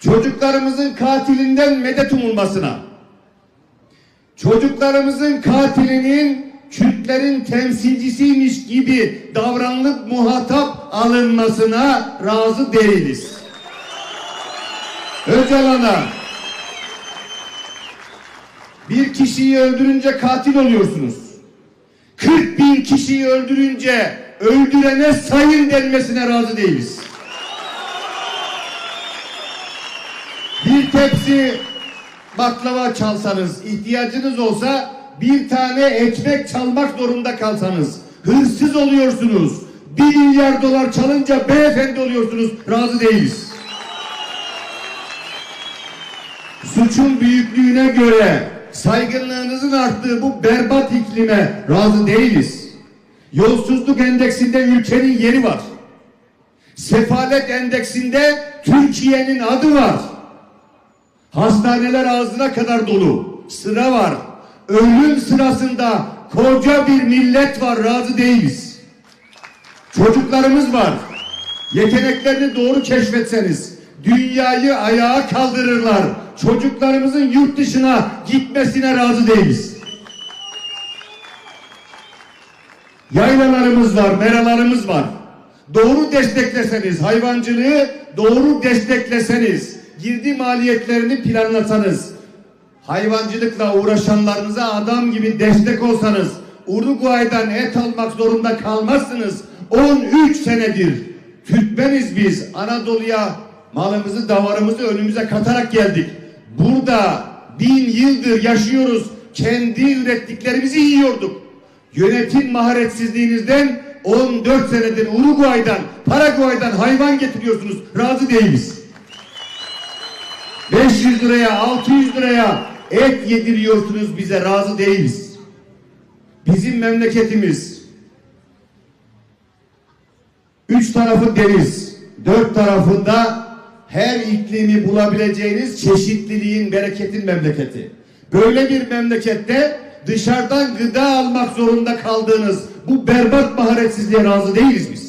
çocuklarımızın katilinden medet umulmasına, çocuklarımızın katilinin Kürtlerin temsilcisiymiş gibi davranılıp muhatap alınmasına razı değiliz. Öcalan'a bir kişiyi öldürünce katil oluyorsunuz. 40 bin kişiyi öldürünce öldürene sayın denmesine razı değiliz. Bir tepsi baklava çalsanız, ihtiyacınız olsa bir tane ekmek çalmak zorunda kalsanız hırsız oluyorsunuz. Bir milyar dolar çalınca beyefendi oluyorsunuz. Razı değiliz. Suçun büyüklüğüne göre saygınlığınızın arttığı bu berbat iklime razı değiliz. Yolsuzluk endeksinde ülkenin yeri var. Sefalet endeksinde Türkiye'nin adı var. Hastaneler ağzına kadar dolu. Sıra var. Ölüm sırasında koca bir millet var. Razı değiliz. Çocuklarımız var. Yeteneklerini doğru keşfetseniz dünyayı ayağa kaldırırlar. Çocuklarımızın yurt dışına gitmesine razı değiliz. Yaylalarımız var, meralarımız var. Doğru destekleseniz, hayvancılığı doğru destekleseniz, girdi maliyetlerini planlasanız, hayvancılıkla uğraşanlarınıza adam gibi destek olsanız, Uruguay'dan et almak zorunda kalmazsınız. 13 senedir Türkmeniz biz. Anadolu'ya malımızı, davarımızı önümüze katarak geldik. Burada bin yıldır yaşıyoruz. Kendi ürettiklerimizi yiyorduk. Yönetim maharetsizliğinizden 14 senedir Uruguay'dan, Paraguay'dan hayvan getiriyorsunuz. Razı değiliz. 500 liraya, 600 liraya et yediriyorsunuz bize. Razı değiliz. Bizim memleketimiz üç tarafı deniz, dört tarafında her iklimi bulabileceğiniz çeşitliliğin, bereketin memleketi. Böyle bir memlekette dışarıdan gıda almak zorunda kaldığınız bu berbat maharetsizliğe razı değiliz biz.